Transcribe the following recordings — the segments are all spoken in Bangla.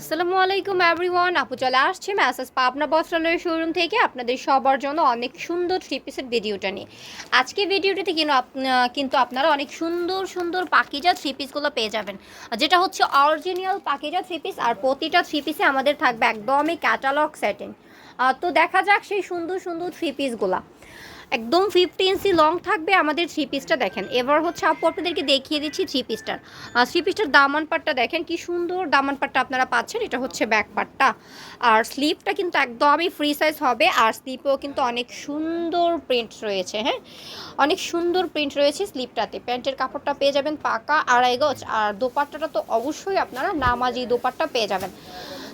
আসসালামু আলাইকুম এভরিওয়ান আপু চলে আসছে ম্যাসেজ পাবনা বস্ত্রালয়ের শোরুম থেকে আপনাদের সবার জন্য অনেক সুন্দর থ্রি পিসের ভিডিওটা নিয়ে। আজকে ভিডিওটাতে কিন্তু কিন্তু আপনারা অনেক সুন্দর সুন্দর পাকিজা থ্রি পিসগুলো পেয়ে যাবেন। যেটা হচ্ছে অরিজিনাল পাকিজা থ্রি পিস আর প্রতিটা থ্রি পিসে আমাদের থাকবে একদমই ক্যাটালগ সেটিং তো দেখা যাক সেই সুন্দর সুন্দর থ্রি পিসগুলা একদম ফিফটি ইঞ্চি লং থাকবে আমাদের থ্রি পিসটা দেখেন। এবার হচ্ছে আপু আপনাদেরকে দেখিয়ে দিচ্ছি থ্রি পিসটার থ্রি পিসটার দামান পাটটা দেখেন, কি সুন্দর দামান পাটটা আপনারা পাচ্ছেন। এটা হচ্ছে ব্যাক পাটটা আর স্লিপটা কিন্তু একদমই ফ্রি সাইজ হবে, আর স্লিপেও কিন্তু অনেক সুন্দর প্রিন্ট রয়েছে হ্যাঁ? অনেক সুন্দর প্রিন্ট রয়েছে স্লিপটাতে প্যান্টের কাপড়টা পেয়ে যাবেন পাকা আড়াই গজ। আর দোপাট্টাটা তো অবশ্যই আপনারা নামাজি দোপাট্টা পেয়ে যাবেন।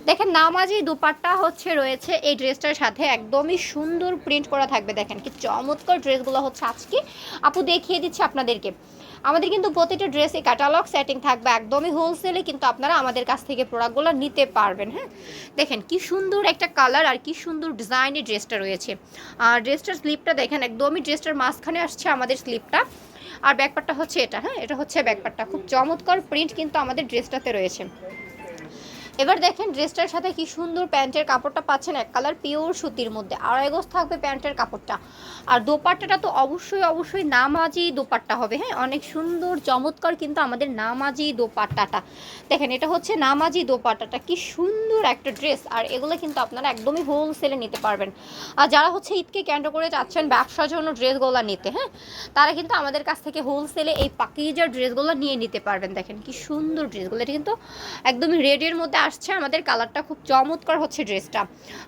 দেখেন নামাজি দুপাট্টা হচ্ছে রয়েছে এই ড্রেসটার সাথে। একদমই সুন্দর প্রিন্ট করা থাকবে, দেখেন কি চমৎকার ড্রেসগুলো হচ্ছে আজকে। আপু দেখিয়ে দিচ্ছি আপনাদেরকে। আমাদের কিন্তু প্রতিটা ড্রেসে ক্যাটালগ সেটিং থাকবে, একদমই হোলসেলে কিন্তু আপনারা আমাদের কাছ থেকে প্রোডাক্টগুলো নিতে পারবেন হ্যাঁ? দেখেন কি সুন্দর একটা কালার আর কি সুন্দর ডিজাইনের ড্রেসটা রয়েছে। আর ড্রেসটার স্লিপটা দেখেন, একদমই ড্রেসটার মাঝখানে আসছে আমাদের স্লিপটা আর ব্যাকপারটা হচ্ছে এটা হ্যাঁ? এটা হচ্ছে ব্যাকপারটা খুব চমৎকার প্রিন্ট কিন্তু আমাদের ড্রেসটাতে রয়েছে। এবার দেখেন ড্রেসটার সাথে কি সুন্দর প্যান্টের কাপড়টা পাচ্ছেন, এক কালার পিওর সুতির মধ্যে। আড়াই গজ থাকবে প্যান্টের কাপড়টা। আর দোপাট্টাটা তো অবশ্যই অবশ্যই নামাজি দোপাট্টা হবে হ্যাঁ? অনেক সুন্দর, চমৎকার কিন্তু আমাদের নামাজি দোপাট্টাটা। দেখেন, এটা হচ্ছে নামাজি দোপাট্টাটা। কি সুন্দর একটা ড্রেস। আর এগুলো কিন্তু আপনারা একদমই হোলসেলে নিতে পারবেন। আর যারা হচ্ছে ঈদকে কেন্দ্র করে চাচ্ছেন ব্যবসার জন্য ড্রেসগুলো নিতে হ্যাঁ? তারা কিন্তু আমাদের কাছ থেকে হোলসেলে এই পাকিজার ড্রেসগুলো নিয়ে নিতে পারবেন। দেখেন, কি সুন্দর ড্রেসগুলো। এটা কিন্তু একদমই রেডের মধ্যে আসছে, আমাদের কালারটা খুব চমৎকার হচ্ছে ড্রেসটা।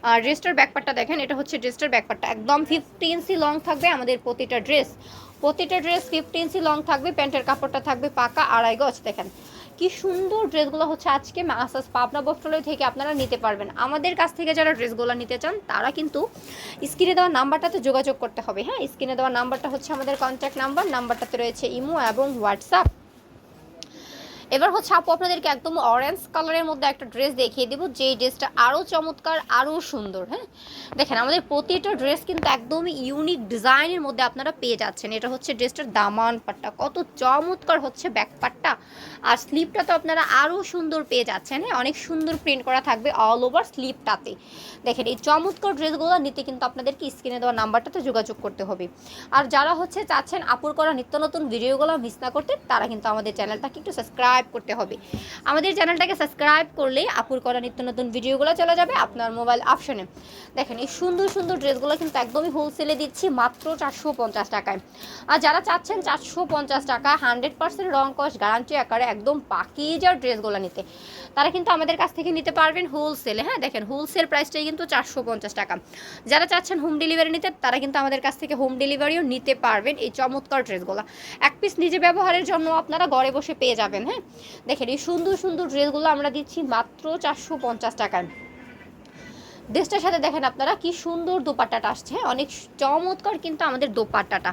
আর ড্রেসটার ব্যাকপারটা দেখেন, এটা হচ্ছে ড্রেসটার ব্যাকপারটা একদম ফিফটি ইঞ্চি লং থাকবে আমাদের প্রতিটা ড্রেস। প্রতিটা ড্রেস ফিফটি ইঞ্চি লং থাকবে, প্যান্টের কাপড়টা থাকবে পাকা আড়াই গজ, দেখেন। কি সুন্দর ড্রেসগুলো হচ্ছে আজকে মাসাজ পাবনা বস্ত্রালয় থেকে আপনারা নিতে পারবেন। আমাদের কাছ থেকে যারা ড্রেসগুলো নিতে চান, তারা কিন্তু স্ক্রিনে দেওয়া নাম্বারটাতে যোগাযোগ করতে হবে। হ্যাঁ স্ক্রিনে দেওয়া নাম্বারটা হচ্ছে আমাদের কন্ট্যাক্ট নাম্বার, নাম্বারটাতে রয়েছে ইমো এবং হোয়াটসঅ্যাপ। এবার হচ্ছে আপু, আপনাদেরকে একদম অরেঞ্জ কালারের মধ্যে একটা ড্রেস দেখিয়ে দেবো। যেই ড্রেসটা আরও চমৎকার আরও সুন্দর হ্যাঁ? দেখেন, আমাদের প্রতিটা ড্রেস কিন্তু একদমই ইউনিক ডিজাইনের মধ্যে আপনারা পেয়ে যাচ্ছেন। এটা হচ্ছে ড্রেসটার দামান পাট্টা। কত চমৎকার হচ্ছে ব্যাক পাট্টা আর স্লিপটা তো আপনারা আরও সুন্দর পেয়ে যাচ্ছেন হ্যাঁ? অনেক সুন্দর প্রিন্ট করা থাকবে অল ওভার স্লিপটাতে দেখেন, এই চমৎকার ড্রেসগুলো নিতে কিন্তু আপনাদেরকে স্ক্রিনে দেওয়া নাম্বারটাতে যোগাযোগ করতে হবে। আর যারা হচ্ছে চাচ্ছেন আপুর করা নিত্য নতুন ভিডিওগুলো মিস না করতে, তারা কিন্তু আমাদের চ্যানেলটাকে একটু সাবস্ক্রাইব করতে হবে। আমাদের চ্যানেলটাকে সাবস্ক্রাইব করলে আপুর করা নিত্য নতুন ভিডিওগুলো চলে যাবে আপনার মোবাইল অপশনে দেখেন, এই সুন্দর সুন্দর ড্রেসগুলো কিন্তু একদমই হোলসেলে দিচ্ছি মাত্র চারশো পঞ্চাশ টাকায়। আর যারা চাচ্ছেন চারশো পঞ্চাশ টাকা হান্ড্রেড পার্সেন্ট রং কস গ্যারান্টি আকারে একদম পাকিজার ড্রেসগুলো নিতে। তারা কিন্তু আমাদের কাছ থেকে নিতে পারবেন হোলসেলে হ্যাঁ দেখেন হোলসেল প্রাইসটাই কিন্তু চারশো পঞ্চাশ টাকা। যারা চাচ্ছেন হোম ডেলিভারি নিতে, তারা কিন্তু আমাদের কাছ থেকে হোম ডেলিভারিও নিতে পারবেন এই চমৎকার ড্রেসগুলো এক পিস নিজে ব্যবহারের জন্য আপনারা ঘরে বসে পেয়ে যাবেন হ্যাঁ। দেখেন, এই সুন্দর সুন্দর ড্রেসগুলো আমরা দিচ্ছি মাত্র চারশো পঞ্চাশ টাকায় ড্রেসটার সাথে দেখেন আপনারা কি সুন্দর দোপাট্টাটা আসছে। অনেক চমৎকার কিন্তু আমাদের দোপাট্টাটা।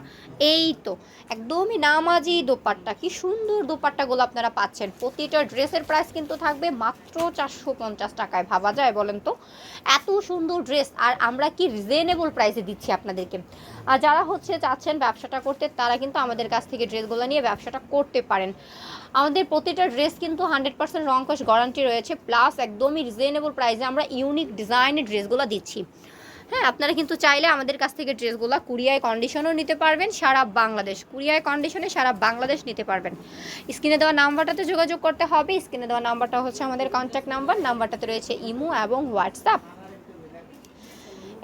এই তো, একদমই নামাজি দোপাট্টা। কি সুন্দর দোপাট্টাগুলো আপনারা পাচ্ছেন। প্রতিটা ড্রেসের প্রাইস কিন্তু থাকবে মাত্র চারশো পঞ্চাশ টাকায়। ভাবা যায় বলেন তো? এত সুন্দর ড্রেস। আর আমরা কি রিজনেবল প্রাইসে দিচ্ছি আপনাদেরকে? আর যারা হচ্ছে চাচ্ছেন ব্যবসাটা করতে, তারা কিন্তু আমাদের কাছ থেকে ড্রেসগুলো নিয়ে ব্যবসাটা করতে পারেন। আমাদের প্রতিটা ড্রেস কিন্তু হান্ড্রেড পার্সেন্ট রং কস গ্যারান্টি রয়েছে, প্লাস একদমই রিজনেবল প্রাইসে আমরা ইউনিক ডিজাইনের ড্রেসগুলো দিচ্ছি। হ্যাঁ আপনারা কিন্তু চাইলে আমাদের কাছ থেকে ড্রেসগুলো কুরিয়ায় কন্ডিশনও নিতে পারবেন, সারা বাংলাদেশ, কুরিয়ায় কন্ডিশনে সারা বাংলাদেশ নিতে পারবেন। স্ক্রিনে দেওয়া নাম্বারটাতে যোগাযোগ করতে হবে, স্ক্রিনে দেওয়া নাম্বারটা হচ্ছে আমাদের কন্ট্যাক্ট নাম্বার নাম্বারটাতে রয়েছে ইমো এবং হোয়াটসঅ্যাপ।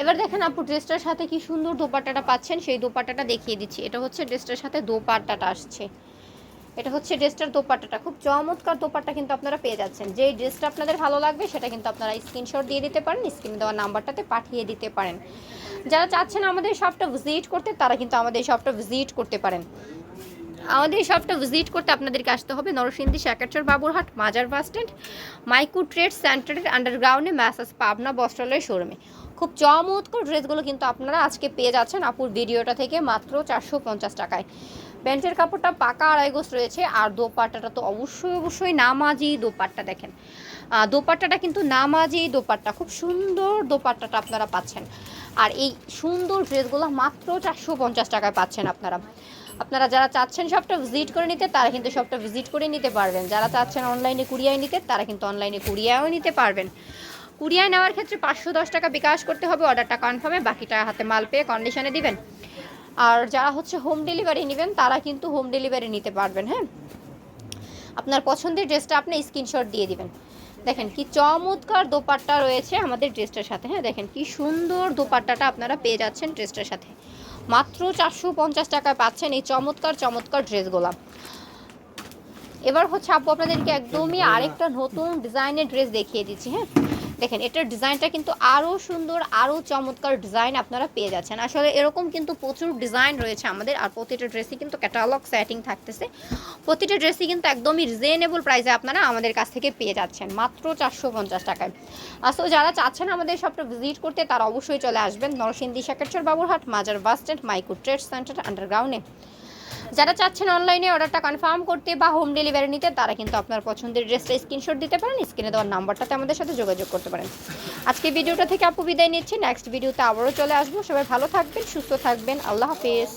এবার দেখেন আপু, ড্রেসটার সাথে কি সুন্দর দোপাট্টাটা পাচ্ছেন, সেই দোপাট্টাটা দেখিয়ে দিচ্ছি। এটা হচ্ছে ড্রেসটার সাথে দোপাট্টাটা আসছে। এটা হচ্ছে ড্রেসটার দোপাট্টাটা। খুব চমৎকার দোপাট্টা কিন্তু আপনারা পেয়ে যাচ্ছেন। যে ড্রেসটা আপনাদের ভালো লাগবে, সেটা কিন্তু আপনারা স্ক্রিনশট দিয়ে দিতে পারেন স্ক্রিনে দেওয়া নাম্বারটাতে পাঠিয়ে দিতে পারেন। যারা চাচ্ছেন আমাদের শপটা ভিজিট করতে, তারা কিন্তু আমাদের শপটা ভিজিট করতে পারেন। আমাদের এই শপটা ভিজিট করতে আপনাদেরকে আসতে হবে নরসিংদী শ্যাকাচর বাবুরহাট, মাজার বাস স্ট্যান্ড মাইকু ট্রেড সেন্টারের আন্ডারগ্রাউন্ডে ম্যাসাজ পাবনা, বস্ত্রালয় শোরুমে খুব চমৎকার ড্রেসগুলো কিন্তু আপনারা আজকে পেয়ে যাচ্ছেন আপুর ভিডিওটা থেকে মাত্র চারশো পঞ্চাশ টাকায়। প্যান্টের কাপড়টা পাকা আড়াই গোস রয়েছে, আর দোপাট্টাটা তো অবশ্যই অবশ্যই নামাজি দোপাট্টা দেখেন। দোপাট্টাটা কিন্তু নামাজি দোপাট্টা, খুব সুন্দর দোপাট্টাটা আপনারা পাচ্ছেন। আর এই সুন্দর ড্রেসগুলো মাত্র চারশো পঞ্চাশ টাকায় পাচ্ছেন আপনারা। আপনারা যারা চাচ্ছেন সবটা ভিজিট করে নিতে, তারা কিন্তু সবটা ভিজিট করে নিতে পারবেন। যারা চাচ্ছেন অনলাইনে কুরিয়ায় নিতে, তারা কিন্তু অনলাইনে কুরিয়ায়ও নিতে পারবেন। কুরিয়ায় নেওয়ার ক্ষেত্রে পাঁচশো দশ টাকা বিকাশ করতে হবে, অর্ডারটা কনফার্মে বাকিটা হাতে মাল পেয়ে কন্ডিশনে দিবেন। আর যারা হচ্ছে হোম ডেলিভারি নেবেন, তারা কিন্তু হোম ডেলিভারি নিতে পারবেন হ্যাঁ? আপনার পছন্দের ড্রেসটা আপনি স্ক্রিনশট দিয়ে দিবেন। দেখেন কি চমৎকার দোপাট্টা রয়েছে আমাদের ড্রেসটার সাথে হ্যাঁ? দেখেন কি সুন্দর দোপাট্টাটা আপনারা পেয়ে যাচ্ছেন ড্রেসটার সাথে। মাত্র চারশো পঞ্চাশ টাকায় পাচ্ছেন এই চমৎকার চমৎকার ড্রেসগুলো এবার হচ্ছে আপু, আপনাদেরকে একদমই আরেকটা নতুন ডিজাইনের ড্রেস দেখিয়ে দিচ্ছি হ্যাঁ? দেখেন, এটার ডিজাইনটা কিন্তু আরও সুন্দর আরও চমৎকার ডিজাইন আপনারা পেয়ে যাচ্ছেন। আসলে এরকম কিন্তু প্রচুর ডিজাইন রয়েছে আমাদের, আর প্রতিটা ড্রেসই কিন্তু ক্যাটালগ সেটিং থাকতেছে। প্রতিটা ড্রেসই কিন্তু একদমই রিজনেবল প্রাইসে আপনারা আমাদের কাছ থেকে পেয়ে যাচ্ছেন, মাত্র চারশো পঞ্চাশ টাকায়। আসলে যারা চাচ্ছেন আমাদের সবটা ভিজিট করতে, তারা অবশ্যই চলে আসবেন নরসিংদী শাকেরচর বাবুরহাট, মাজার বাস স্ট্যান্ড মাইকো ট্রেড সেন্টার আন্ডারগ্রাউন্ডে যারা চাচ্ছেন অনলাইনে অর্ডারটা কনফার্ম করতে বা হোম ডেলিভারি নিতে, তারা কিন্তু আপনার পছন্দের ড্রেসটা স্ক্রিনশট দিতে পারেন, স্ক্রিনে দেওয়ার নাম্বারটাতে আমাদের সাথে যোগাযোগ করতে পারেন। আজকে ভিডিওটা থেকে আপু বিদায় নিচ্ছি, নেক্সট ভিডিওতে আবারও চলে আসব। সবাই ভালো থাকবেন, সুস্থ থাকবেন। আল্লাহ হাফিজ।